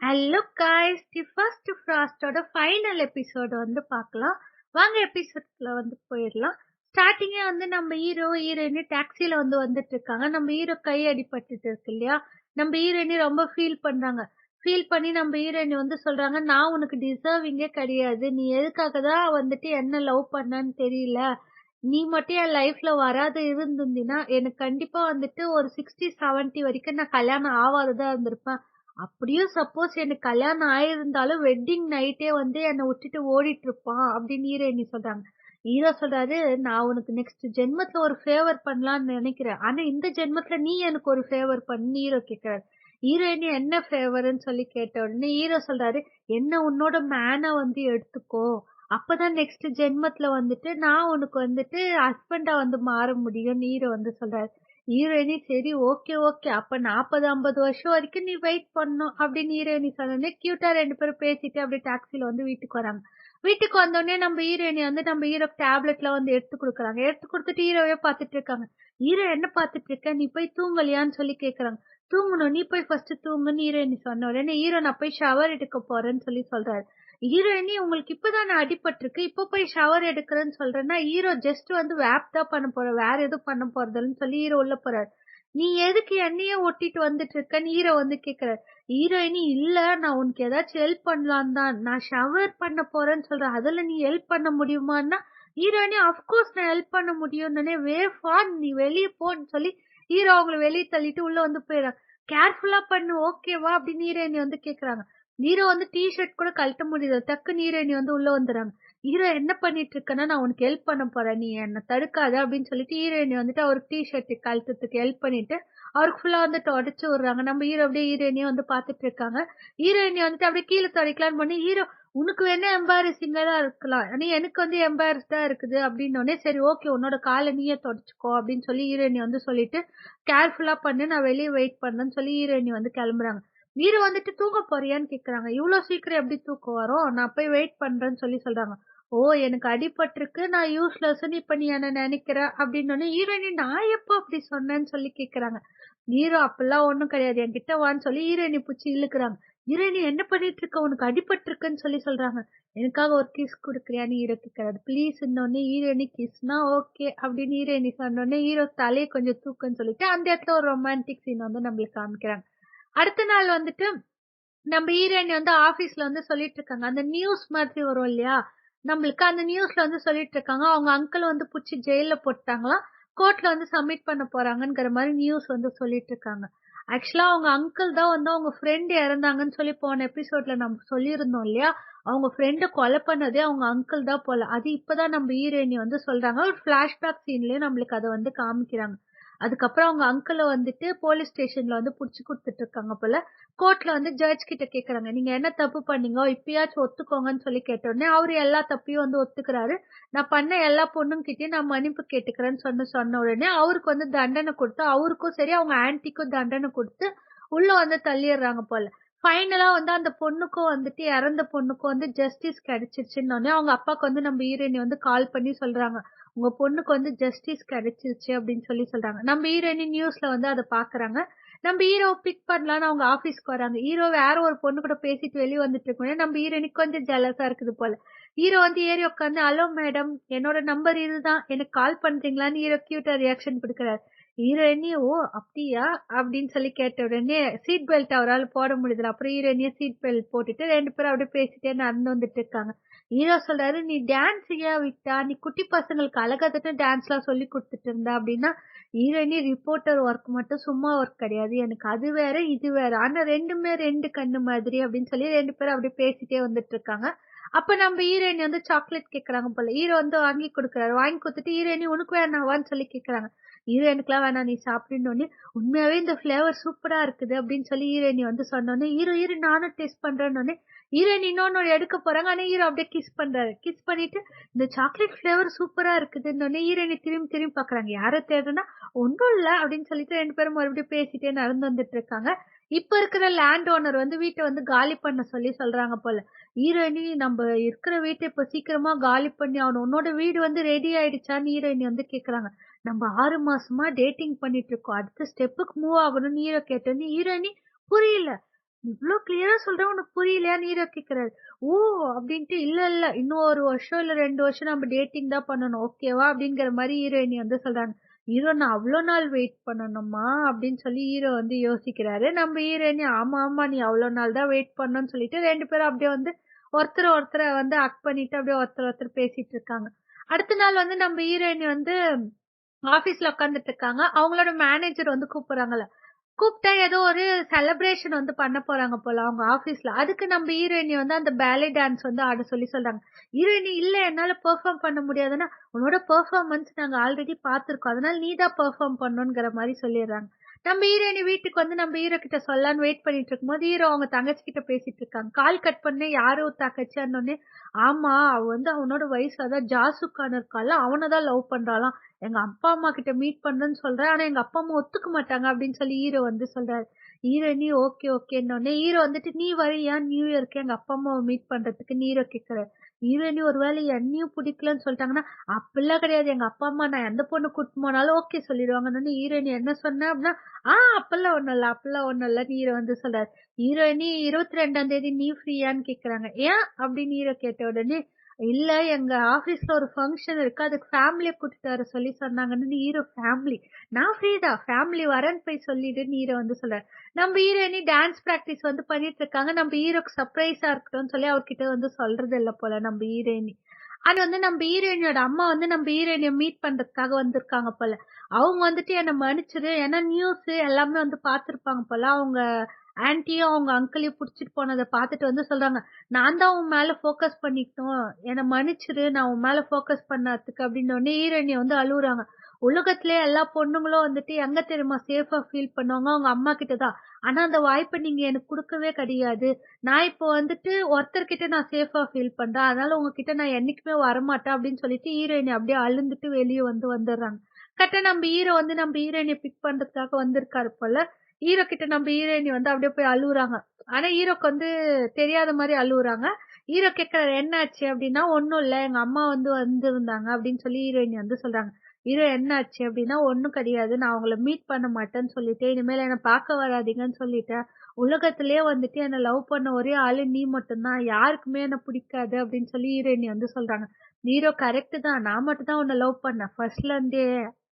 Hello guys the first ஃப்ராஸ்டோட final episode வந்து பார்க்கலாம். வாங்க எபிசோட்ல வந்து போயிடலாம். ஸ்டார்டிங்கே வந்து நம்ம ஹீரோ ஹீரோயின் டாக்ஸில வந்து வந்துட்டு இருக்காங்க. நம்ம ஹீரோ கை அடிபட்டுட்டு இருக்கு இல்லையா? நம்ம ஹீரோயினி ரொம்ப ஃபீல் பண்றாங்க. ஃபீல் பண்ணி நம்ம ஹீரோயினி வந்து சொல்றாங்க நான் உனக்கு டிசர்விங்கே கிடையாது. நீ எதுக்காக தான் வந்துட்டு என்ன லவ் பண்ணான்னு தெரியல. நீ மட்டும் என் லைஃப்ல வராத இருந்திருந்தீன்னா எனக்கு கண்டிப்பா வந்துட்டு ஒரு சிக்ஸ்டி செவன்ட்டி வரைக்கும் நான் கல்யாணம் ஆகாததா இருந்திருப்பேன். அப்படியும் சப்போஸ் எனக்கு கல்யாணம் ஆயிருந்தாலும் வெட்டிங் நைட்டே வந்து என்னை விட்டுட்டு ஓடிட்டு இருப்பான் அப்படின்னு ஹீரோயினி சொல்றாங்க. ஹீரோ சொல்றாரு நான் உனக்கு நெக்ஸ்ட் ஜென்மத்துல ஒரு ஃபேவர் பண்ணலாம்னு நினைக்கிறேன். ஆனா இந்த ஜென்மத்துல நீ எனக்கு ஒரு ஃபேவர் பண்ணு ஹீரோ கேட்கிறாரு ஹீரோயினி என்ன ஃபேவர்னு சொல்லி கேட்ட உடனே ஹீரோ சொல்றாரு என்ன உன்னோட மேனை வந்து எடுத்துக்கோ. அப்பதான் நெக்ஸ்ட் ஜென்மத்துல வந்துட்டு நான் உனக்கு வந்துட்டு ஹஸ்பண்டா வந்து மாற முடியும் ஹீரோ வந்து சொல்றாரு. ஹீரோயினி சரி ஓகே ஓகே அப்ப நாற்பது ஐம்பது வருஷம் வரைக்கும் நீ வெயிட் பண்ணும் அப்படின்னு ஹீரோயினி சொன்னோடனே கியூட்டா ரெண்டு பேரும் பேசிட்டு அப்படியே டாக்ஸில வந்து வீட்டுக்கு வராங்க. வீட்டுக்கு வந்தோடனே நம்ம ஹீரோயினி வந்து நம்ம ஹீரோ டேப்லெட்ல வந்து எடுத்து கொடுக்குறாங்க. எடுத்து கொடுத்துட்டு ஹீரோவே பார்த்துட்டு இருக்காங்க. ஹீரோ என்ன பார்த்துட்டு இருக்க? நீ போய் தூங்கலையான்னு சொல்லி கேக்குறாங்க. தூங்கணும் நீ போய் ஃபர்ஸ்ட் தூங்குன்னு ஹீரோயினி சொன்ன உடனே ஹீரோ நான் போய் ஷவர் எடுக்க போறேன்னு சொல்லி சொல்றாரு. ஹீரோயினி உங்களுக்கு இப்பதான் அடிபட்டிருக்கு. இப்ப போய் ஷவர் எடுக்கிறேன்னு சொல்றேன்னா ஹீரோ ஜஸ்ட் வந்து வேப் தான் பண்ண போற வேற எதுவும் பண்ண போறதில்லன்னு சொல்லி ஹீரோ உள்ள போறாரு. நீ எதுக்கு என்னையே ஒட்டிட்டு வந்துட்டு இருக்கன்னு ஹீரோ வந்து கேக்குறாரு. ஹீரோயினி இல்ல நான் உனக்கு ஏதாச்சும் ஹெல்ப் பண்ணலாம் தான். நான் ஷவர் பண்ண போறேன்னு சொல்றேன். அதுல நீ ஹெல்ப் பண்ண முடியுமான்னா ஹீரோயினி அப்கோர்ஸ் நான் ஹெல்ப் பண்ண முடியும்னு வே நீ வெளியே போன்னு சொல்லி ஹீரோ அவங்களை வெளியே தள்ளிட்டு உள்ள வந்து போயிடறாங்க கேர்ஃபுல்லா பண்ணு ஓகேவா அப்படின்னு ஹீரோயினி வந்து கேக்குறாங்க. ஹீரோ வந்து டி ஷர்ட் கூட கழட்ட முடியல. டக்கு ஹீரோயினி வந்து உள்ள வந்துடுறாங்க ஹீரோ என்ன பண்ணிட்டு இருக்கன்னா நான் உனக்கு ஹெல்ப் பண்ண போறேன். நீ என்ன தடுக்காத அப்படின்னு சொல்லிட்டு ஹீரோயினி வந்துட்டு அவருக்கு டி ஷர்ட் கழட்டத்துக்கு ஹெல்ப் பண்ணிட்டு அவருக்கு ஃபுல்லா வந்து உடச்சு விடுறாங்க. நம்ம ஹீரோ அப்படியே ஹீரோயினியை வந்து பாத்துட்டு இருக்காங்க. ஹீரோயினி வந்துட்டு அப்படியே கீழே துடைக்கலான்னு பண்ணி ஹீரோ உனக்கு வேணா எம்பாரசிங்கா தான் இருக்கலாம். ஆனா எனக்கு வந்து எம்பாரஸ்டா இருக்குது. அப்படின்னோடனே சரி ஓகே உன்னோட காலை நீயே தொடச்சுக்கோ. அப்படின்னு சொல்லி ஹீரோயினி வந்து சொல்லிட்டு கேர்ஃபுல்லா பண்ணு நான் வெளியே வெயிட் பண்ணேன்னு சொல்லி ஹீரோயினி வந்து கிளம்புறாங்க. ஹீரோ வந்துட்டு தூங்க போறியான்னு கேக்குறாங்க. இவ்வளவு சீக்கிரம் எப்படி தூக்கம் வரும்? நான் போய் வெயிட் பண்றேன்னு சொல்லி சொல்றாங்க. ஓ எனக்கு அடிபட்டிருக்கு. நான் யூஸ்லெஸ் இப்ப நீ என்ன நினைக்கிற? அப்படின்னு ஹீரோயினி நான் எப்போ அப்படி சொன்னேன்னு சொல்லி கேக்குறாங்க. நீரோ அப்பெல்லாம் ஒண்ணும் கிடையாது. என்கிட்ட வான்னு சொல்லி ஹீரோயினி பிடிச்சி இழுக்கிறாங்க. ஹீரோயினி என்ன பண்ணிட்டு இருக்க உனக்கு அடிபட்டிருக்குன்னு சொல்லி சொல்றாங்க. எனக்காக ஒரு கிஸ் கொடுக்குறியான்னு ஹீரோ கேட்கறாரு ப்ளீஸ் இன்னொன்னு ஹீரோயினி கிஸ்னா ஓகே அப்படின்னு ஹீரோயினி சொன்னோடனே ஹீரோ தலையை கொஞ்சம் தூக்குன்னு சொல்லிட்டு அந்த இடத்துல ஒரு ரொமான்டிக் சீன் வந்து நம்மளுக்கு காமிக்கிறாங்க. அடுத்த நாள் வந்துட்டு நம்ம ஈரணி வந்து ஆபீஸ்ல வந்து சொல்லிட்டு இருக்காங்க அந்த நியூஸ் மாதிரி வரும் இல்லையா? நம்மளுக்கு அந்த நியூஸ்ல வந்து சொல்லிட்டு இருக்காங்க அவங்க அங்கிள் வந்து புடிச்சு ஜெயில போட்டாங்களாம் கோர்ட்ல வந்து சப்மிட் பண்ண போறாங்கங்கிற மாதிரி நியூஸ் வந்து சொல்லிட்டு இருக்காங்க ஆக்சுவலா அவங்க அங்கிள் தான் வந்து அவங்க ஃப்ரெண்ட் இறந்தாங்கன்னு சொல்லி போன எபிசோட்ல நம்ம சொல்லியிருந்தோம் இல்லையா? அவங்க ஃப்ரெண்டை கொலை பண்ணதே அவங்க அங்கிள் தான் போல. அது இப்பதான் நம்ம ஈரேணி வந்து சொல்றாங்க. ஒரு பிளாஷ்பேக் சீன்லயே நம்மளுக்கு அதை வந்து காமிக்கிறாங்க. அதுக்கப்புறம் அவங்க அங்கிள வந்துட்டு போலீஸ் ஸ்டேஷன்ல வந்து புடிச்சு கொடுத்துட்டு இருக்காங்க போல. கோர்ட்ல வந்து ஜட்ஜ் கிட்ட கேக்குறாங்க. நீங்க என்ன தப்பு பண்ணீங்க? இப்பயாச்சும் ஒத்துக்கோங்கன்னு சொல்லி கேட்டோடனே அவரு எல்லா தப்பையும் வந்து ஒத்துக்கிறாரு. நான் பண்ண எல்லா பொண்ணுங்கிட்டயும் நான் மன்னிப்பு கேட்டுக்கிறேன்னு சொன்ன சொன்ன உடனே அவருக்கு வந்து தண்டனை கொடுத்து அவருக்கும் சரி அவங்க ஆன்டிக்கும் தண்டனை கொடுத்து உள்ள வந்து தள்ளிடுறாங்க போல. ஃபைனலா வந்து அந்த பொண்ணுக்கும் வந்துட்டு இறந்த பொண்ணுக்கும் வந்து ஜஸ்டிஸ் கிடைச்சிருச்சுன்னு அவங்க அப்பாவுக்கு வந்து நம்ம ஹீரோயினி வந்து கால் பண்ணி சொல்றாங்க. உங்க பொண்ணுக்கு வந்து ஜஸ்டிஸ் கிடைச்சிருச்சு அப்படின்னு சொல்லி சொல்றாங்க. நம்ம ஹீரோயினி நியூஸ்ல வந்து அதை பாக்குறாங்க. நம்ம ஹீரோ பிக் பண்ணலாம்னு அவங்க ஆபீஸ்க்கு வராங்க. ஹீரோ வேற ஒரு பொண்ணு கூட பேசிட்டு வெளியே வந்துட்டு இருக்கோம் நம்ம ஹீரோயினுக்கு கொஞ்சம் ஜலசா இருக்குது போல. ஹீரோ வந்து ஏறி உட்காந்து ஹலோ மேடம் என்னோட நம்பர் இதுதான். எனக்கு கால் பண்றீங்களான்னு? ஹீரோ கியூட்டா ரியாக்ஷன் கொடுக்குறாரு. ஹீரோயினி ஓ அப்படியா? அப்படின்னு சொல்லி கேட்ட உடனே சீட் பெல்ட் அவரால் போட முடியுதுல அப்புறம் ஹீரோயினிய சீட் பெல்ட் போட்டுட்டு ரெண்டு பேரும் அப்படியே பேசிட்டே நடந்து வந்துட்டு இருக்காங்க. ஹீரோ சொல்றாரு நீ டான்ஸ் ஏன் விட்டா? நீ குட்டி பசங்களுக்கு அழகாதட்டு டான்ஸ் எல்லாம் சொல்லி கொடுத்துட்டு இருந்தா? அப்படின்னா ஹீரோயினி ரிப்போர்ட்டர் ஒர்க் மட்டும் சும்மா ஒர்க் கிடையாது. எனக்கு அது வேற இது வேற. ஆனா ரெண்டுமே ரெண்டு கண்ணு மாதிரி அப்படின்னு சொல்லி ரெண்டு பேரும் அப்படியே பேசிட்டே வந்துட்டு இருக்காங்க. அப்ப நம்ம ஹீரோயினி வந்து சாக்லேட் கேக்குறாங்க போல. ஹீரோ வந்து வாங்கி கொடுக்குறாரு. வாங்கி கொடுத்துட்டு ஹீரோயினி உனக்கு வேணாவான்னு சொல்லி கேக்குறாங்க. ஹீரோயினுக்குலாம் வேணாம் நீ சாப்பிடுன்னு உண்மையாவே இந்த ஃபிளேவர் சூப்பரா இருக்குது அப்படின்னு சொல்லி ஹீரோயினி வந்து சொன்னோன்னே ஹீரோ ஹீரோ நானும் டேஸ்ட் பண்றேன்னு ஹீரோயின் இன்னொன்னு எடுக்க போறாங்க ஆனா ஹீரோ அப்படியே கிஸ் பண்றாரு. கிஸ் பண்ணிட்டு இந்த சாக்லேட் ஃபிளேவர் சூப்பரா இருக்குதுன்னு ஹீரோயினி திரும்பி திரும்பி பாக்குறாங்க யாரை தேடுனா ஒன்றும் இல்ல அப்படின்னு சொல்லிட்டு ரெண்டு பேரும் மறுபடியும் பேசிட்டே நடந்து வந்துட்டு இருக்காங்க. இப்ப இருக்கிற லேண்ட் ஓனர் வந்து வீட்டை வந்து காலி பண்ண சொல்லி சொல்றாங்க போல. ஹீரோயினி நம்ம இருக்கிற வீட்டை இப்ப சீக்கிரமா காலி பண்ணி ஆகணும். உன்னோட வீடு வந்து ரெடி ஆயிடுச்சான்னு ஹீரோயினி வந்து கேக்குறாங்க. நம்ம ஆறு மாசமா டேட்டிங் பண்ணிட்டு இருக்கோம் அடுத்த ஸ்டெப்புக்கு மூவ் ஆகணும்னு ஹீரோ கேட்டோன்னு ஹீரோயினி புரியல இவ்வளோ கிளியரா சொல்றேன் உனக்கு புரியலையான்னு ஹீரோ கேக்குறாரு. ஓ! அப்படின்ட்டு இல்ல இல்ல இன்னும் ஒரு வருஷம் இல்ல ரெண்டு வருஷம் நம்ம டேட்டிங் தான் பண்ணணும். ஓகேவா? அப்படிங்கிற மாதிரி ஹீரோயினி வந்து சொல்றாங்க. ஹீரோ நான் அவ்வளோ நாள் வெயிட் பண்ணணுமா? அப்படின்னு சொல்லி ஹீரோ வந்து யோசிக்கிறாரு. நம்ம ஹீரோயினி ஆமா ஆமா நீ அவ்வளோ நாள் தான் வெயிட் பண்ணணும்னு சொல்லிட்டு ரெண்டு பேரும் அப்படியே வந்து ஒருத்தர் ஒருத்தரை வந்து அக் பண்ணிட்டு அப்படியே ஒருத்தர் ஒருத்தர் பேசிட்டு இருக்காங்க. அடுத்த நாள் வந்து நம்ம ஹீரோயினி வந்து ஆபீஸ்ல உட்காந்துட்டு இருக்காங்க. அவங்களோட மேனேஜர் வந்து கூப்பிடுறாங்கல்ல. கூப்பிட்டா ஏதோ ஒரு செலிப்ரேஷன் வந்து பண்ண போறாங்க போல அவங்க ஆபீஸ்ல. அதுக்கு நம்ம ஹீரோயினி வந்து அந்த பேலே டான்ஸ் வந்து ஆட சொல்லி சொல்றாங்க. ஹீரோயினி இல்ல என்னால பெர்ஃபார்ம் பண்ண முடியாதுன்னா, உன்னோட பெர்ஃபார்மன்ஸ் நாங்க ஆல்ரெடி பார்த்திருக்கோம். அதனால நீ தான் பெர்ஃபார்ம் பண்ணணுங்கிற மாதிரி சொல்லிடுறாங்க. நம்ம ஹீரோயினி வீட்டுக்கு வந்து நம்ம ஹீரோ கிட்ட சொல்லலான்னு வெயிட் பண்ணிட்டு இருக்கும்போது, ஹீரோ அவங்க தங்கச்சி கிட்ட பேசிட்டு இருக்காங்க. கால் கட் பண்ண யாரு தங்கச்சின்னோனே, ஆமா அவ வந்து அவனோட வயசு அதான் ஜாசுக்கான இருக்கால அவனை தான் லவ் பண்றாளாம். எங்க அப்பா அம்மா கிட்ட மீட் பண்றேன்னு சொல்றேன். ஆனா எங்க அப்பா அம்மா ஒத்துக்க மாட்டாங்க அப்படின்னு சொல்லி ஹீரோ வந்து சொல்றாரு. ஹீரோயினி ஓகே ஓகேன்னோனே ஹீரோ வந்துட்டு நீ வரியா நியூ இயர்க்கு எங்க அப்பா அம்மாவை மீட் பண்றதுக்கு ஹீரோ கேட்கிறாரு. ஹீரோயினி ஒருவேளை என்னையும் பிடிக்கலன்னு சொல்லிட்டாங்கன்னா, அப்படிலாம் கிடையாது. எங்க அப்பா அம்மா நான் எந்த பொண்ணு கூட்டு போனாலும் ஓகே சொல்லிடுவாங்கன்னோனே ஹீரோயினி என்ன சொன்ன அப்படின்னா, ஆ அப்பெல்லாம் ஒண்ணும் இல்ல, அப்பெல்லாம் ஒண்ணும் இல்ல ஹீரோ வந்து சொல்றாரு. ஹீரோயினி 22ஆம் தேதி நீ ஃப்ரீயான்னு கேக்குறாங்க. ஏன் அப்படின்னு ஹீரோ கேட்ட உடனே, இல்ல எங்க ஆபீஸ்ல ஒரு ஃபங்க்ஷன் இருக்கு. அதுக்கு ஃபேமிலிய கூட்டிட்டு வர சொல்லி சொன்னாங்கன்னு ஹீரோ ஃபேமிலி. நான் ஃப்ரீதா ஃபேமிலி வரேன்னு போய் சொல்லிடுன்னு ஹீரோ வந்து சொல்றாரு. நம்ம ஹீரோயினி டான்ஸ் பிராக்டிஸ் வந்து பண்ணிட்டு இருக்காங்க. நம்ம ஹீரோக்கு சர்ப்ரைஸா இருக்கட்டும்னு சொல்லி அவர்கிட்ட வந்து சொல்றது இல்ல போல நம்ம ஹீரோயினி. அது வந்து நம்ம ஹீரோயினியோட அம்மா வந்து நம்ம ஹீரோயினிய மீட் பண்றதுக்காக வந்திருக்காங்க போல. அவங்க வந்துட்டு என்ன மன்னிச்சிரு. ஏன்னா நியூஸ் எல்லாமே வந்து பாத்திருப்பாங்க போல. அவங்க ஆன்ட்டியும் அவங்க அங்கிளையும் பிடிச்சிட்டு போனதை பார்த்துட்டு வந்து சொல்றாங்க. நான் தான் உன் மேல ஃபோக்கஸ் பண்ணிக்கணும். என்னை மன்னிச்சிரு. நான் உன் மேல ஃபோக்கஸ் பண்ணாதுக்கு அப்படின்னு உடனே ஹீரோயினி வந்து அழுகுறாங்க உலகத்திலே எல்லா பொண்ணுங்களும் வந்துட்டு எங்க தெரியுமா சேஃபா ஃபீல் பண்ணுவாங்க? அவங்க அம்மா கிட்ட தான். ஆனா அந்த வாய்ப்பை நீங்க எனக்கு கொடுக்கவே கிடையாது. நான் இப்போ வந்துட்டு ஒருத்தர்கிட்ட நான் சேஃபா ஃபீல் பண்றேன். அதனால உங்ககிட்ட நான் என்னைக்குமே வரமாட்டேன் அப்படின்னு சொல்லிட்டு ஹீரோயினி அப்படியே அழுந்துட்டு வெளியே வந்து வந்துடுறாங்க. கரெக்டா நம்ம ஹீரோ வந்து நம்ம ஹீரோயினிய பிக் பண்றதுக்காக வந்திருக்காரு போல. ஹீரோ கிட்ட நம்ம ஹீரோயினி வந்து அப்படியே போய் அழுவுறாங்க. ஆனா ஹீரோக்கு வந்து தெரியாத மாதிரி அழுவுறாங்க. ஹீரோ கேட்கிறாரு என்னாச்சு அப்படின்னா, ஒன்னும் இல்ல எங்க அம்மா வந்து வந்திருந்தாங்க அப்படின்னு சொல்லி ஹீரோயினி வந்து சொல்றாங்க. ஹீரோ என்னாச்சு அப்படின்னா, ஒண்ணும் கிடையாது. நான் அவங்கள மீட் பண்ண மாட்டேன்னு சொல்லிட்டேன். இனிமேல் என்ன பார்க்க வராதீங்கன்னு சொல்லிட்டேன். உலகத்திலேயே வந்துட்டு என்ன லவ் பண்ண ஒரே ஆளு நீ மட்டும்தான் யாருக்குமே என்ன பிடிக்காது அப்படின்னு சொல்லி ஹீரோயினி வந்து சொல்றாங்க. ஹீரோ கரெக்ட் தான். நான் மட்டும் தான் உன்னை லவ் பண்ணேன். ஃபர்ஸ்ட்ல இருந்தே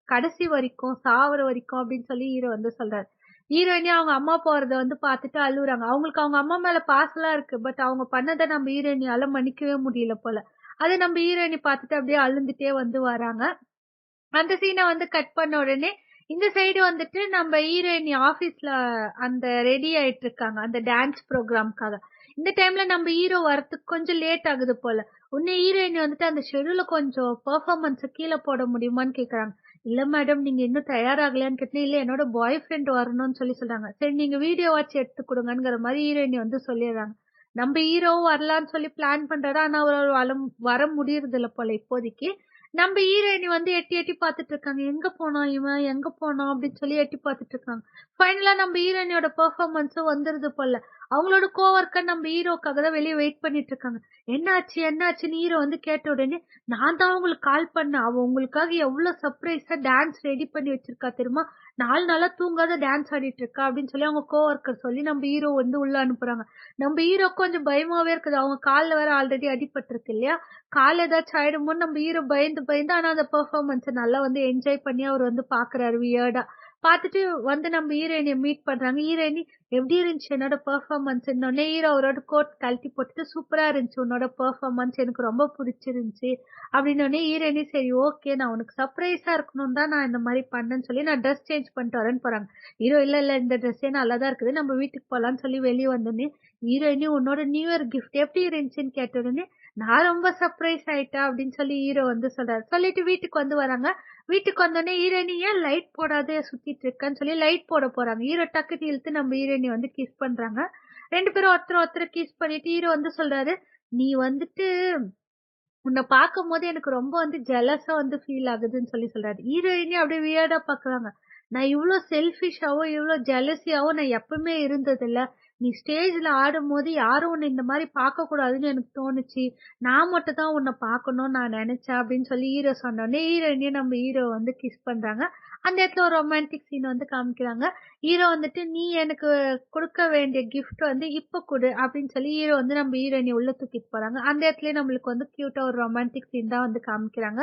கடைசி வரைக்கும், சாவர வரைக்கும் அப்படின்னு சொல்லி ஹீரோ வந்து சொல்றாரு. ஹீரோயினி அவங்க அம்மா போறத வந்து பார்த்துட்டு அழுவுறாங்க. அவங்களுக்கு அவங்க அம்மா மேல பாசலா இருக்கு. பட் அவங்க பண்ணதை நம்ம ஹீரோயினியால மன்னிக்கவே முடியல போல. அதை நம்ம ஹீரோயினி பார்த்துட்டு அப்படியே அழுந்துட்டே வந்து வராங்க. அந்த சீனை வந்து கட் பண்ண உடனே, இந்த சைடு வந்துட்டு நம்ம ஹீரோயினி ஆபீஸ்ல அந்த ரெடி ஆயிட்டு இருக்காங்க. அந்த டான்ஸ் ப்ரோக்ராம்க்காக இந்த டைம்ல நம்ம ஹீரோ வரத்துக்கு கொஞ்சம் லேட் ஆகுது போல. உன்னை ஹீரோயினி வந்துட்டு அந்த ஷெடியூல கொஞ்சம் பெர்ஃபார்மன்ஸ் கீழே போட முடியுமான்னு கேக்குறாங்க இல்ல மேடம் நீங்க இன்னும் தயாராகலையான்னு கேட்டேன். இல்ல என்னோட பாய் ஃப்ரெண்ட் வரணும்னு சொல்லி சொல்றாங்க. சரி நீங்க வாட்ச் எடுத்து கொடுங்கங்கிற மாதிரி ஹீரோயினி வந்து சொல்லிடுறாங்க. நம்ம ஹீரோவும் வரலான்னு சொல்லி பிளான் பண்றாரு. ஆனா அவர் வர வர முடியறது இல்ல போல இப்போதைக்கு. நம்ம ஹீரோயினி வந்து எட்டி எட்டி பாத்துட்டு இருக்காங்க. எங்க போனோம் இவன்? எங்க போனோம் அப்படின்னு சொல்லி எட்டி பாத்துட்டு இருக்காங்க. ஃபைனலா நம்ம ஹீரோயினியோட பெர்ஃபார்மன்ஸும் வந்துருது போல. அவங்களோட கோவொர்க்கர் நம்ம ஹீரோக்காக தான் வெளியே வெயிட் பண்ணிட்டு இருக்காங்க. என்னாச்சு? என்னாச்சுன்னு ஹீரோ வந்து கேட்ட உடனே, நான் தான் உங்களுக்கு கால் பண்ணேன். அவ உங்களுக்காக எவ்வளவு சர்ப்ரைஸா டான்ஸ் ரெடி பண்ணி வச்சிருக்கா தெரியுமா? நாலு நாளா தூங்காத டான்ஸ் ஆடிட்டு இருக்கா அப்படின்னு சொல்லி அவங்க கோவர்க்கர் சொல்லி நம்ம ஹீரோ வந்து உள்ள அனுப்புறாங்க. நம்ம ஹீரோ கொஞ்சம் பயமாவே இருக்குது. அவங்க காலில் வேற ஆல்ரெடி அடிபட்டிருக்கு இல்லையா? கால் ஏதாச்சும் ஆயிடுமோன்னு நம்ம ஹீரோ பயந்து பயந்து ஆனா அந்த பெர்ஃபார்மன்ஸை நல்லா வந்து என்ஜாய் பண்ணி அவர் வந்து பாக்குறாரு வியர்டா. பார்த்துட்டு வந்து நம்ம ஹீரோயினிய மீட் பண்றாங்க. ஹீரோயினி எப்படி இருந்துச்சு என்னோட பெர்ஃபார்மன்ஸ்ன்னோனே ஹீரோ அவரோட கோட் கழட்டி போட்டுட்டு சூப்பரா இருந்துச்சு உன்னோட பெர்ஃபார்மன்ஸ் எனக்கு ரொம்ப பிடிச்சிருந்துச்சு. அப்படின்னோனே ஹீரோயினி சரி ஓகே நான் உனக்கு சர்ப்ரைஸா இருக்கணும் தான் நான் இந்த மாதிரி பண்ணேன்னு சொல்லி நான் ட்ரெஸ் சேஞ்ச் பண்ணிட்டு வரேன்னு போறாங்க. ஹீரோ இல்ல இல்ல இந்த ட்ரெஸ்ஸே நல்லா தான் இருக்குது. நம்ம வீட்டுக்கு போகலான்னு சொல்லி வெளியே வந்தோடனே ஹீரோயினி உன்னோட நியூ இயர் கிஃப்ட் எப்படி இருந்துச்சுன்னு கேட்ட உடனே, நான் ரொம்ப சர்ப்ரைஸ் ஆயிட்டேன் அப்படின்னு சொல்லி ஹீரோ வந்து சொல்றாரு. சொல்லிட்டு வீட்டுக்கு வந்து வராங்க. வீட்டுக்கு வந்தோடனே ஹீரோயினி ஏன் லைட் போடாத சுத்திட்டு இருக்கன்னு சொல்லி லைட் போட போறாங்க. ஹீரோ டக்குன்னு இழுத்து நம்ம ஹீரோயினி வந்து கிஸ் பண்றாங்க. ரெண்டு பேரும் ஒருத்தர் ஒருத்தர் கிஸ் பண்ணிட்டு ஹீரோ வந்து சொல்றாரு, நீ வந்துட்டு உன்ன பார்க்கும்போது எனக்கு ரொம்ப வந்து ஜெலஸா வந்து ஃபீல் ஆகுதுன்னு சொல்லி சொல்றாரு. ஹீரோயினி அப்படியே வியர்டா பார்க்குறாங்க. நான் இவ்வளவு செல்ஃபிஷாவோ, இவ்வளவு ஜெலசியாவோ நான் எப்பவுமே இருந்ததில்லை நீ ஸ்டேஜ்ல ஆடும்போது யாரும் உன்னை இந்த மாரி பார்க்கக்கூடாதுன்னு எனக்கு தோணுச்சு. நான் மட்டும் தான் உன்னை பார்க்கணும்னு நான் நினைச்சேன் அப்படின்னு சொல்லி ஹீரோ சொன்னோடனே ஹீரோயினியும் நம்ம ஹீரோ வந்து கிஸ் பண்றாங்க. அந்த இடத்துல ஒரு ரொமான்டிக் சீன் வந்து காமிக்கிறாங்க ஹீரோ வந்துட்டு நீ எனக்கு கொடுக்க வேண்டிய கிஃப்ட் வந்து இப்ப கொடு அப்படின்னு சொல்லி ஹீரோ வந்து நம்ம ஹீரோயினை உள்ள தூக்கிட்டு போறாங்க அந்த இடத்துல நம்மளுக்கு வந்து கியூட்டா ஒரு ரொமான்டிக் சீன் தான் வந்து காமிக்கிறாங்க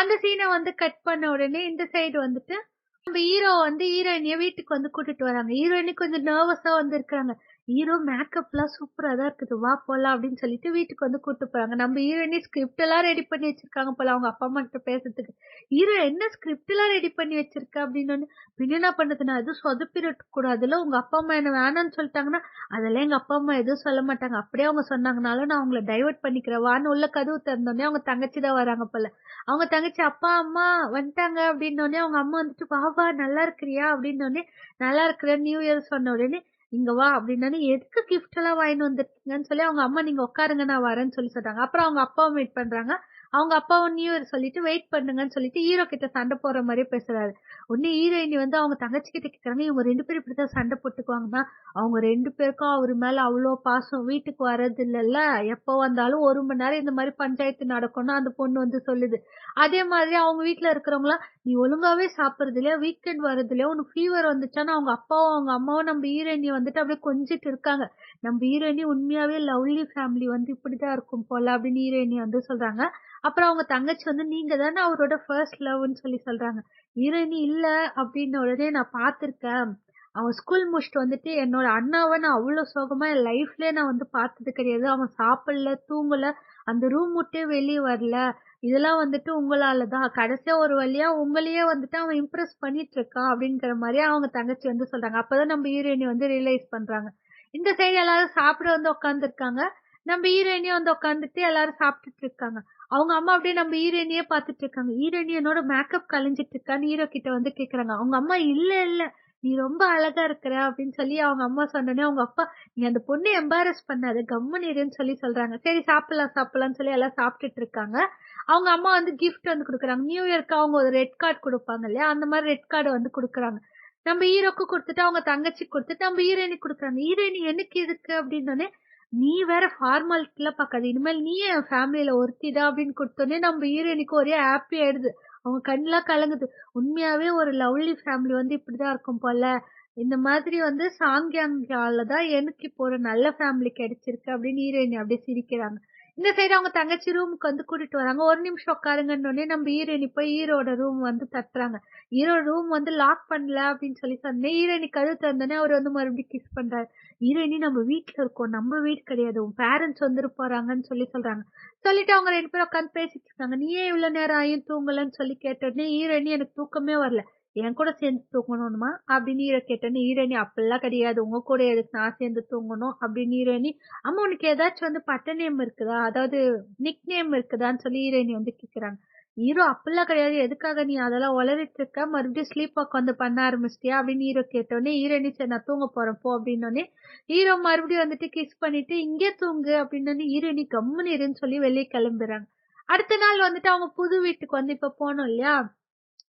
அந்த சீனை வந்து கட் பண்ண உடனே இந்த சைடு வந்துட்டு நம்ம ஹீரோ வந்து ஹீரோயினிய வீட்டுக்கு வந்து கூட்டிட்டு வராங்க. ஹீரோயினுக்கு கொஞ்சம் நர்வஸா வந்து இருக்காங்க ஹீரோ மேக்கப்லாம் சூப்பரா தான் இருக்குது. வா போலாம் அப்படின்னு சொல்லிட்டு வீட்டுக்கு வந்து கூட்டு போறாங்க. நம்ம ஹீரோயினே ஸ்கிரிப்ட் எல்லாம் ரெடி பண்ணி வச்சிருக்காங்க போல அவங்க அப்பா அம்மா கிட்ட பேசுறதுக்கு. ஹீரோ என்ன ஸ்கிரிப்ட் எல்லாம் ரெடி பண்ணி வச்சிருக்க அப்படின்னு பின்ன என்ன நான் எதுவும் சொதப்பிட கூடாதுல உங்க அப்பா அம்மா என்ன வேணாம்னு சொல்லிட்டாங்கன்னா அதெல்லாம் எங்க அப்பா அம்மா எதுவும் சொல்ல மாட்டாங்க. அப்படியே அவங்க சொன்னாங்கனாலும் நான் அவங்கள டைவர்ட் பண்ணிக்கிறேன். வான்னு உள்ள கதவு திறந்தோடனே அவங்க தங்கச்சி தான் வராங்க போல. அவங்க தங்கச்சி அப்பா அம்மா வந்துட்டாங்க அப்படின்னோடனே அவங்க அம்மா வந்துட்டு வா வா நல்லா இருக்கிறியா? அப்படின்னோடனே நல்லா இருக்கிற நியூ இயர் சொன்ன உடனே இங்க வா அப்படின்னா எதுக்கு கிஃப்ட் எல்லாம் வாங்கிட்டு வந்திருக்கீங்கன்னு சொல்லி அவங்க அம்மா நீங்க உட்காருங்க நான் வரேன்னு சொல்லி சொல்றாங்க. அப்புறம் அவங்க அப்பாவும் மீட் பண்றாங்க. அவங்க அப்பாவும் நியூ இயர் சொல்லிட்டு வெயிட் பண்ணுங்கன்னு சொல்லிட்டு ஹீரோ கிட்ட சண்டை போடுற மாதிரியே பேசுறாரு. உடனே ஹீரோயினி வந்து அவங்க தங்கச்சி கிட்ட கேக்குறாங்க இவங்க ரெண்டு பேரும் இப்படிதான் சண்டை போட்டுக்குவாங்கன்னா அவங்க ரெண்டு பேருக்கும் அவர் மேல அவ்வளோ பாசம் வீட்டுக்கு வர்றது இல்லைல்ல எப்போ வந்தாலும் ஒரு மணி நேரம் இந்த மாதிரி பஞ்சாயத்து நடக்கும்னு அந்த பொண்ணு வந்து சொல்லுது. அதே மாதிரி அவங்க வீட்டுல இருக்கிறவங்களாம் நீ ஒழுங்காவே சாப்பிடுறது இல்லையா? வீக்கெண்ட் வர்றது இல்லையா? உனக்கு ஃபீவர் வந்துச்சான்னு அவங்க அப்பாவும் அவங்க அம்மாவும் நம்ம ஹீரோயினியை வந்துட்டு அப்படியே கொஞ்சிட்டு இருக்காங்க. நம்ம ஹீரோயினி உண்மையாவே லவ்லி ஃபேமிலி வந்து இப்படிதான் இருக்கும் போல அப்படின்னு ஹீரோயினி வந்து சொல்றாங்க. அப்புறம் அவங்க தங்கச்சி வந்து நீங்க தானே அவரோட ஃபர்ஸ்ட் லவ்னு சொல்லி சொல்றாங்க. ஹீரோயினி இல்ல. அப்படின்னு உடனே நான் பார்த்திருக்கேன். அவன் ஸ்கூல் முடிச்சுட்டு வந்துட்டு என்னோட அண்ணாவை நான் அவ்வளவு சோகமா என் லைஃப்ல நான் வந்து பார்த்தது கிடையாது. அவன் சாப்பிடல தூங்கல அந்த ரூம் விட்டே வெளியே வரல. இதெல்லாம் வந்துட்டு உங்களால தான் கடைசியா ஒரு வழியா உங்களையே வந்துட்டு அவன் இம்ப்ரெஸ் பண்ணிட்டு இருக்கான் அப்படிங்கிற மாதிரி அவங்க தங்கச்சி வந்து சொல்றாங்க. அப்பதான் நம்ம ஹீரோயினி வந்து ரியலைஸ் பண்றாங்க. இந்த சைடு எல்லாரும் சாப்பிட வந்து உட்காந்துருக்காங்க நம்ம ஹீரோயினியும் வந்து உட்காந்துட்டு எல்லாரும் சாப்பிட்டுட்டு இருக்காங்க. அவங்க அம்மா அப்படியே நம்ம ஹீரோயினியே பாத்துட்டு இருக்காங்க ஹீரோயினி மேக்கப் கலைஞ்சிட்டு இருக்கான்னு ஹீரோ கிட்ட வந்து கேக்குறாங்க. அவங்க அம்மா இல்ல இல்ல நீ ரொம்ப அழகா இருக்கிற அப்படின்னு சொல்லி அவங்க அம்மா சொன்னோடனே அவங்க அப்பா நீ அந்த பொண்ணு எம்பாரஸ் பண்ணாத கம்முன்னு சொல்லி சொல்றாங்க. சரி சாப்பிடலாம் சாப்பிடலாம்னு சொல்லி எல்லாம் சாப்பிட்டுட்டு இருக்காங்க அவங்க அம்மா வந்து கிஃப்ட் வந்து கொடுக்குறாங்க. நியூ இயர்க்கு அவங்க ஒரு ரெட் கார்டு கொடுப்பாங்க இல்லையா? அந்த மாதிரி ரெட் கார்டு வந்து கொடுக்குறாங்க. நம்ம ஹீரோக்கு கொடுத்துட்டு அவங்க தங்கச்சி கொடுத்துட்டு நம்ம ஹீரோயினி கொடுக்குறாங்க. ஹீரோயினி எனக்கு இருக்கு அப்படின்னோடனே நீ வேற ஃபார்மாலிட்டில பாக்காது. இனிமேல் நீ என் ஃபேமிலியில ஒருத்திதான் அப்படின்னு கொடுத்தோன்னே நம்ம ஹீரோயினிக்கு ஒரே ஹாப்பி ஆயிடுது. அவங்க கண்ணெல்லாம் கலங்குது. உண்மையாவே ஒரு லவ்லி ஃபேமிலி வந்து இப்படிதான் இருக்கும் போல. இந்த மாதிரி வந்து சாங்கியாங்கால தான் எனக்கு இப்போ ஒரு நல்ல ஃபேமிலி கிடைச்சிருக்கு அப்படின்னு ஹீரோயினி அப்படியே சிரிக்கிறாங்க. இந்த சைடு அவங்க தங்கச்சி ரூமுக்கு வந்து கூட்டிட்டு வராங்க. ஒரு நிமிஷம் உட்காருங்கன்னு நம்ம ஹீரோயினி போய் ஈரோட ரூம் வந்து தட்டுறாங்க. ஈரோ ரூம் வந்து லாக் பண்ணல அப்படின்னு சொல்லி சொன்னேன் ஹீரோயினி கழுத்து தந்தோடனே அவர் வந்து மறுபடியும் கிஸ் பண்றாரு. ஹீரோயினி நம்ம வீட்டுல இருக்கோம். நம்ம வீடு கிடையாது. உன் பேரண்ட்ஸ் வந்துட்டு போறாங்கன்னு சொல்லி சொல்றாங்க. சொல்லிட்டு அவங்க ரெண்டு பேரும் உட்காந்து பேசிட்டு இருக்காங்க. நீயே இவ்வளவு நேரம் ஆயும் தூங்கலன்னு சொல்லி கேட்டோடனே ஹீரோயினி எனக்கு தூக்கமே வரல. என் கூட சேர்ந்து தூங்கணுமா அப்படின்னு ஈர கேட்டோன்னு ஈரணி அப்படிலாம் கிடையாது. உங்க கூட எதுக்கு நான் சேர்ந்து தூங்கணும்? அப்படின்னு ஈரணி அம்மா உனக்கு ஏதாச்சும் வந்து பட்ட நேம் இருக்குதா? அதாவது நிக் நேம் இருக்குதான்னு சொல்லி ஈரணி வந்து கேக்குறாங்க. ஹீரோ அப்படிலாம் கிடையாது. எதுக்காக நீ அதெல்லாம் உளறிட்டு இருக்க? மறுபடியும் ஸ்லீப் வாக் வந்து பண்ண ஆரம்பிச்சிட்டியா? அப்படின்னு ஹீரோ கேட்டோடனே ஈரணி சரி நான் தூங்க போறேன். போ. அப்படின்னோடனே ஹீரோ மறுபடியும் வந்துட்டு கிஸ் பண்ணிட்டு இங்கே தூங்கு. அப்படின்னு ஈரணி கம்முன்னு இருன்னு சொல்லி வெளியே கிளம்புறாங்க அடுத்த நாள் வந்துட்டு அவங்க புது வீட்டுக்கு வந்து இப்ப போனோம் இல்லையா?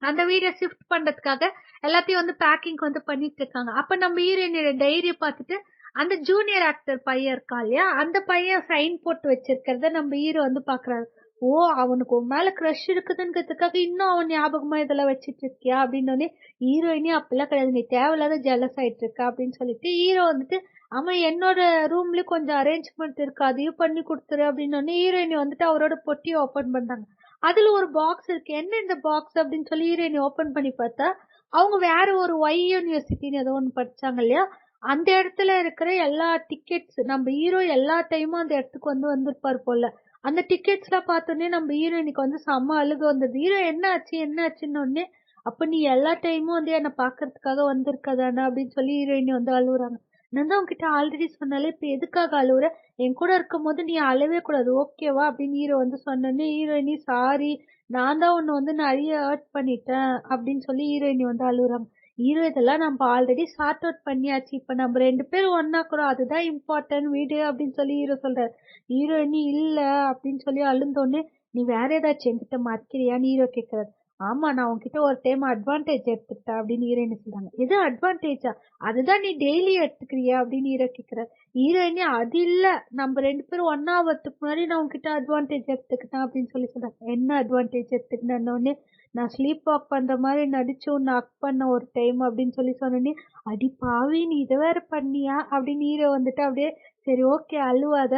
அந்த வீடை ஷிஃப்ட் பண்றதுக்காக எல்லாத்தையும் வந்து பேக்கிங் வந்து பண்ணிட்டு இருக்காங்க அப்ப நம்ம ஹீரோயினோட டைரியை பார்த்துட்டு அந்த ஜூனியர் ஆக்டர் பையன் இருக்கா இல்லையா? அந்த பையன் சைன் போட்டு வச்சிருக்கிறத நம்ம ஹீரோ வந்து பாக்குறாரு ஓ அவனுக்கு உன் மேல க்ரஷ் இருக்குதுங்கிறதுக்காக இன்னும் அவன் ஞாபகமா இதெல்லாம் வச்சிட்டு இருக்கியா அப்படின்னு ஹீரோயினே அப்பெல்லாம் கிடையாது. நீ தேவையில்லாத ஜெலஸ் ஆயிட்டு இருக்கா அப்படின்னு சொல்லிட்டு ஹீரோ வந்துட்டு அவன் என்னோட ரூம்லயும் கொஞ்சம் அரேஞ்ச்மெண்ட் இருக்கு. அதையும் பண்ணி கொடுத்துரு அப்படின்னு ஹீரோயினி வந்துட்டு அவரோட பொட்டியை ஓபன் பண்றாங்க. அதுல ஒரு பாக்ஸ் இருக்கு. என்ன இந்த பாக்ஸ் அப்படின்னு சொல்லி ஹீரோயினி ஓபன் பண்ணி பார்த்தா அவங்க வேற ஒரு ஒய் யூனிவர்சிட்டின்னு ஏதோ ஒன்று படிச்சாங்க இல்லையா? அந்த இடத்துல இருக்கிற எல்லா டிக்கெட்ஸ் நம்ம ஹீரோ எல்லா டைமும் அந்த இடத்துக்கு வந்து வந்திருப்பாரு போல. அந்த டிக்கெட்ஸ் எல்லாம் பார்த்தோன்னே நம்ம ஹீரோயினுக்கு வந்து செம்ம அழுக வந்தது. ஹீரோ என்ன ஆச்சு? என்ன ஆச்சுன்னு உடனே அப்ப நீ எல்லா டைமும் வந்து என்னை பாக்குறதுக்காக வந்திருக்கதானே அப்படின்னு சொல்லி ஹீரோயினி வந்து அழுகுறாங்க நான் தான் உங்ககிட்ட ஆல்ரெடி சொன்னாலே இப்போ எதுக்காக அழுவுற? என் கூட இருக்கும் போது நீ அழவே கூடாது ஓகேவா அப்படின்னு ஹீரோ வந்து சொன்னோடனே ஹீரோயினி சாரி நான் தான் உன்னை வந்து நிறைய ஹர்ட் பண்ணிட்டேன் அப்படின்னு சொல்லி ஹீரோயினி வந்து அழுகுறாங்க ஹீரோ இதெல்லாம் நம்ம ஆல்ரெடி சார்ட் அவுட் பண்ணியாச்சு. இப்போ நம்ம ரெண்டு பேரும் ஒன்னா கூட அதுதான் இம்பார்ட்டன்ட் வீடு அப்படின்னு சொல்லி ஹீரோ சொல்றாரு. ஹீரோயினி இல்லை அப்படின்னு சொல்லி அழுந்தோடனே நீ வேற ஏதாச்சும் என்கிட்ட மறைக்கிறியான்னு? ஹீரோ கேட்கறாரு ஆமா நான் உன்கிட்ட ஒரு டைம் அட்வான்டேஜ் எடுத்துக்கிட்டேன் அப்படின்னு ஹீரோயின் சொல்றாங்க. எது அட்வான்டேஜா அதுதான் நீ டெய்லி எடுத்துக்கிறியா அப்படின்னு ஹீரோ கேக்குற ஹீரோயினே அது இல்ல. நம்ம ரெண்டு பேரும் ஒன்னா வரத்துக்கு முன்னாடி நான் உன்கிட்ட அட்வான்டேஜ் எடுத்துக்கிட்டேன் அப்படின்னு சொல்லி சொல்றாங்க. என்ன அட்வான்டேஜ் எடுத்துக்கிட்டேன்னு நான் ஸ்லீப் வாக் பண்ற மாதிரி நடிச்சு உன்னை அக் பண்ண ஒரு டைம் அப்படின்னு சொல்லி சொன்னோடனே அடி பாவி நீ இதை வேற பண்ணியா? அப்படின்னு ஹீரோ வந்துட்டு அப்படியே சரி ஓகே அழுவாத.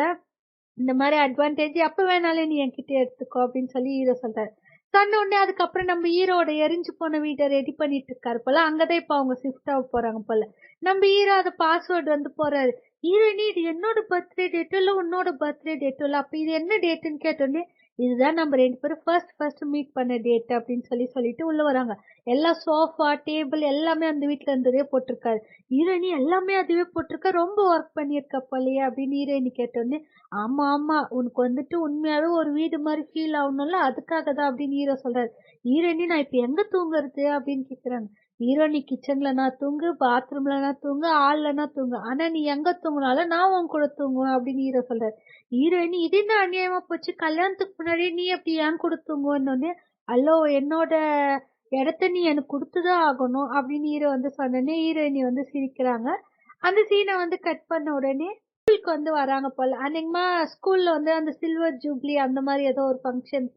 இந்த மாதிரி அட்வான்டேஜ் எப்ப வேணாலும் நீ என்கிட்ட எடுத்துக்கோ அப்படின்னு சொல்லி ஹீரோ சொல்றாரு. சொன்ன உடனே அதுக்கப்புறம் நம்ம ஹீரோட எரிஞ்சு போன வீட்டை ரெடி பண்ணிட்டு இருக்காரு போல. அங்கதான் இப்ப அவங்க ஷிஃப்ட் ஆக போறாங்க போல. நம்ம ஹீரோ அதை பாஸ்வேர்டு வந்து போறாரு. ஹீரோயினி இது என்னோட பர்த்டே டேட்டும் இல்ல உன்னோட பர்த்டே டேட்டும் இல்ல? அப்ப இது என்ன டேட்டுன்னு கேட்டோடனே இதுதான் நம்ம ரெண்டு பேரும் ஃபர்ஸ்ட் ஃபர்ஸ்ட் மீட் பண்ண டேட் அப்படின்னு சொல்லி சொல்லிட்டு உள்ள வராங்க. எல்லா சோஃபா டேபிள் எல்லாமே அந்த வீட்ல இருந்ததே போட்டிருக்காரு. ஹீரோயினி எல்லாமே அதுவே போட்டிருக்க ரொம்ப ஒர்க் பண்ணியிருக்க போலயே அப்படின்னு ஹீரோயினி கேட்டோடனே ஆமா ஆமா உனக்கு வந்துட்டு உண்மையாவே ஒரு வீடு மாதிரி ஃபீல் ஆகணும்ல அதுக்காக தான் அப்படின்னு ஹீரோ சொல்றாரு. ஹீரோயினி நான் இப்ப எங்க தூங்குறது அப்படின்னு கேக்குறாங்க. ஹீரோ நீ நான் தூங்கு பாத்ரூம்லனா தூங்கு ஆள்லனா தூங்கு. ஆனா நீ எங்க தூங்குனாலும் நான் உன் கூட தூங்குவேன் அப்படின்னு ஹீரோ சொல்றாரு ஹீரோயினி இது என்ன அநியாயமா போச்சு? கல்யாணத்துக்கு முன்னாடி நீ அப்படி ஏன் கூட தூங்குவோன்னு அல்லோ என்னோட இடத்த நீ எனக்கு கொடுத்துதான் ஆகணும் அப்படின்னு ஹீரோ வந்து சொன்னோடனே ஹீரோயினி வந்து சிரிக்கிறாங்க. அந்த சீனை வந்து கட் பண்ண உடனே ஸ்கூலுக்கு வந்து வராங்க போல. அன்னைக்குமா ஸ்கூல்ல வந்து அந்த சில்வர் ஜூப்ளி அந்த மாதிரி ஏதோ ஒரு ஃபங்க்ஷன்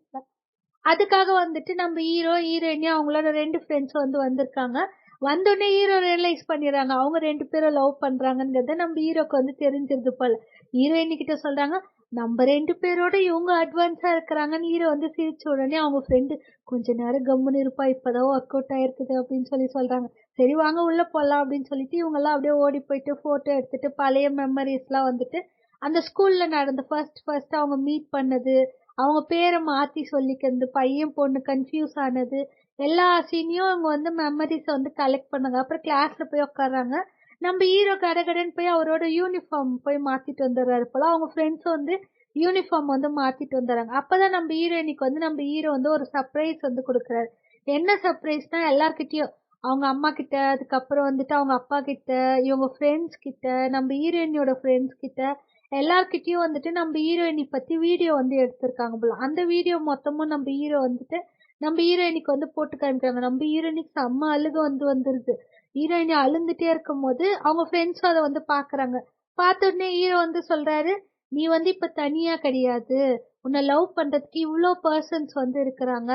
அதுக்காக வந்துட்டு நம்ம ஹீரோ ஹீரோயினி அவங்களோட ரெண்டு ஃப்ரெண்ட்ஸ் வந்து வந்திருக்காங்க. வந்தோடனே ஹீரோ ரியலைஸ் பண்ணிடுறாங்க. அவங்க ரெண்டு பேரும் லவ் பண்ணுறாங்கங்கிறத நம்ம ஹீரோக்கு வந்து தெரிஞ்சிருது போல. ஹீரோயினி கிட்ட சொல்றாங்க நம்ம ரெண்டு பேரோட இவங்க அட்வான்ஸா இருக்கிறாங்கன்னு ஹீரோ வந்து சிரிச்ச உடனே அவங்க ஃப்ரெண்டு கொஞ்ச நேரம் கம்முன்னு இருப்பா இப்பதான் ஒர்க் அவுட் ஆயிருக்குது அப்படின்னு சொல்லி சொல்றாங்க. சரி வாங்க உள்ள போலாம் அப்படின்னு சொல்லிட்டு இவங்க எல்லாம் அப்படியே ஓடி போயிட்டு போட்டோ எடுத்துட்டு பழைய மெமரிஸ் எல்லாம் வந்துட்டு அந்த ஸ்கூல்ல நடந்த ஃபர்ஸ்ட் ஃபர்ஸ்ட் அவங்க மீட் பண்ணது அவங்க பேரை மாத்தி சொல்லிக்கிறது பையன் பொண்ணு கன்ஃபியூஸ் ஆனது எல்லா சீனையும் அவங்க வந்து மெமரிஸை வந்து கலெக்ட் பண்ணாங்க. அப்புறம் கிளாஸ்ல போய் உட்காடுறாங்க நம்ம ஹீரோ கடகடன்னு போய் அவரோட யூனிஃபார்ம் போய் மாத்திட்டு வந்துடுறாரு போல. அவங்க ஃப்ரெண்ட்ஸ் வந்து யூனிஃபார்ம் வந்து மாத்திட்டு வந்துடுறாங்க. அப்பதான் நம்ம ஹீரோயினிக்கு வந்து நம்ம ஹீரோ வந்து ஒரு சர்ப்ரைஸ் வந்து கொடுக்குறாரு. என்ன சர்ப்ரைஸ்னா எல்லார்கிட்டயும் அவங்க அம்மா கிட்ட அதுக்கப்புறம் வந்துட்டு அவங்க அப்பா கிட்ட இவங்க ஃப்ரெண்ட்ஸ் கிட்ட நம்ம ஹீரோயினியோட ஃப்ரெண்ட்ஸ் கிட்ட எல்லார்கிட்டயும் வந்துட்டு நம்ம ஹீரோயினி பத்தி வீடியோ வந்து எடுத்திருக்காங்க போல. அந்த வீடியோ மொத்தமும் நம்ம ஹீரோ வந்துட்டு நம்ம ஹீரோயினிக்கு வந்து போட்டு காமிக்கிறாங்க. நம்ம ஹீரோயினிக்கு செம்ம அழுக வந்து வந்துருது. ஹீரோயினி அழுந்துட்டே இருக்கும் போது அவங்க ஃப்ரெண்ட்ஸும் அதை வந்து பாக்குறாங்க. பார்த்த உடனே ஹீரோ வந்து சொல்றாரு நீ வந்து இப்ப தனியா கிடையாது. உன்னை லவ் பண்றதுக்கு இவ்வளோ பர்சன்ஸ் வந்து இருக்கிறாங்க.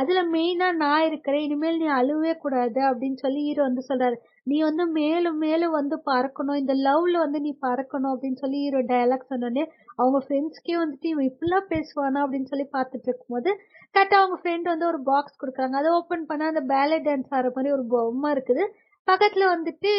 அதுல மெயினா நான் இருக்கிறேன் இனிமேல் நீ அழுவே கூடாது அப்படின்னு சொல்லி ஹீரோ வந்து சொல்றாரு. நீ வந்து மேலும் மேலும் வந்து பறக்கணும் இந்த லவ்ல வந்து நீ பறக்கணும் அப்படின்னு சொல்லி ஹீரோ டயலாக் சொன்னோடனே அவங்க ஃப்ரெண்ட்ஸ்க்கே வந்துட்டு இவன் இப்படிலாம் பேசுவானா அப்படின்னு சொல்லி பார்த்துட்டு இருக்கும்போது கரெக்டாக அவங்க ஃப்ரெண்ட் வந்து ஒரு பாக்ஸ் கொடுக்குறாங்க. அதை ஓப்பன் பண்ணா அந்த பேலே டான்ஸ் ஆடுற மாதிரி ஒரு பொம்மை இருக்குது. பக்கத்துல வந்துட்டு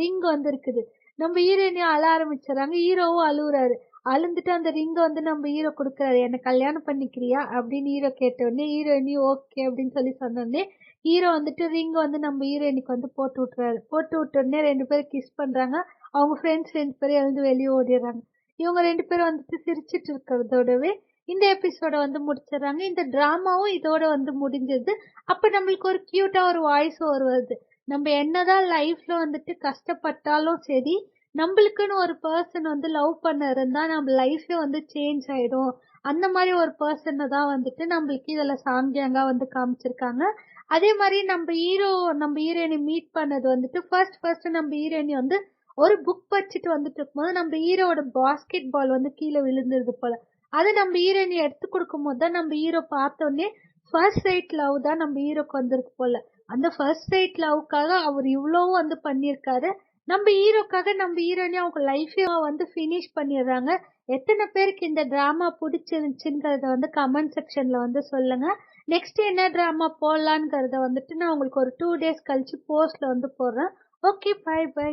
ரிங் வந்து இருக்குது. நம்ம ஹீரோயினையும் அழ ஆரம்பிச்சிடறாங்க. ஹீரோவும் அழுகுறாரு அழுந்துட்டு அந்த ரிங்க வந்து நம்ம ஹீரோ கொடுக்குறாரு. என்ன கல்யாணம் பண்ணிக்கிறியா? அப்படின்னு ஹீரோ கேட்ட உடனே ஹீரோயினி ஓகே அப்படின்னு சொல்லி சொன்னோடனே ஹீரோ வந்துட்டு ரிங்கை வந்து நம்ம ஹீரோயினுக்கு வந்து போட்டு விட்டுறாரு. போட்டு விட்டோடனே ரெண்டு பேரும் கிஸ் பண்றாங்க. அவங்க ஃப்ரெண்ட்ஸ் ரெண்டு பேரும் எழுந்து வெளியே ஓடிடுறாங்க. இவங்க ரெண்டு பேரும் வந்துட்டு சிரிச்சிட்டு இருக்கிறதோடவே இந்த எபிசோட வந்து முடிச்சிடுறாங்க. இந்த டிராமாவும் இதோட வந்து முடிஞ்சது. அப்ப நம்மளுக்கு ஒரு கியூட்டா ஒரு வாய்ஸ் ஓவர் வருது நம்ம என்னதான் லைஃப்ல வந்துட்டு கஷ்டப்பட்டாலும் சரி நம்மளுக்குன்னு ஒரு பர்சன் வந்து லவ் பண்ண இருந்தா நம்ம லைஃபே வந்து சேஞ்ச் ஆயிடும். அந்த மாதிரி ஒரு பர்சனை தான் வந்துட்டு நம்மளுக்கு இதில் சாங்கியாங்க வந்து காமிச்சிருக்காங்க. அதே மாதிரி நம்ம ஹீரோ நம்ம ஹீரோயினை மீட் பண்ணது வந்துட்டு ஃபர்ஸ்ட் ஃபர்ஸ்ட் நம்ம ஹீரோயினி வந்து ஒரு புக் படிச்சுட்டு வந்துட்டு இருக்கும்போது நம்ம ஹீரோவோட பாஸ்கெட் பால் வந்து கீழே விழுந்துருது போல. அதை நம்ம ஹீரோயினி எடுத்து கொடுக்கும் போது தான் நம்ம ஹீரோ பார்த்தோன்னே ஃபர்ஸ்ட் ரைட் லவ் தான் நம்ம ஹீரோக்கு வந்திருக்கு போல. அந்த ஃபர்ஸ்ட் ரைட் லவ்க்காக அவர் இவ்வளவும் வந்து பண்ணியிருக்காரு. நம்ம ஹீரோக்காக நம்ம ஹீரோனே அவங்க லைஃபையும் வந்து ஃபினிஷ் பண்ணிடுறாங்க. எத்தனை பேருக்கு இந்த ட்ராமா பிடிச்சிருந்துச்சுங்கிறத வந்து கமெண்ட் செக்ஷன்ல வந்து சொல்லுங்க. நெக்ஸ்ட் என்ன ட்ராமா போடலான்ங்கிறத வந்துட்டு நான் உங்களுக்கு ஒரு டூ டேஸ் கழிச்சு போஸ்ட்ல வந்து போடுறேன். Okay bye by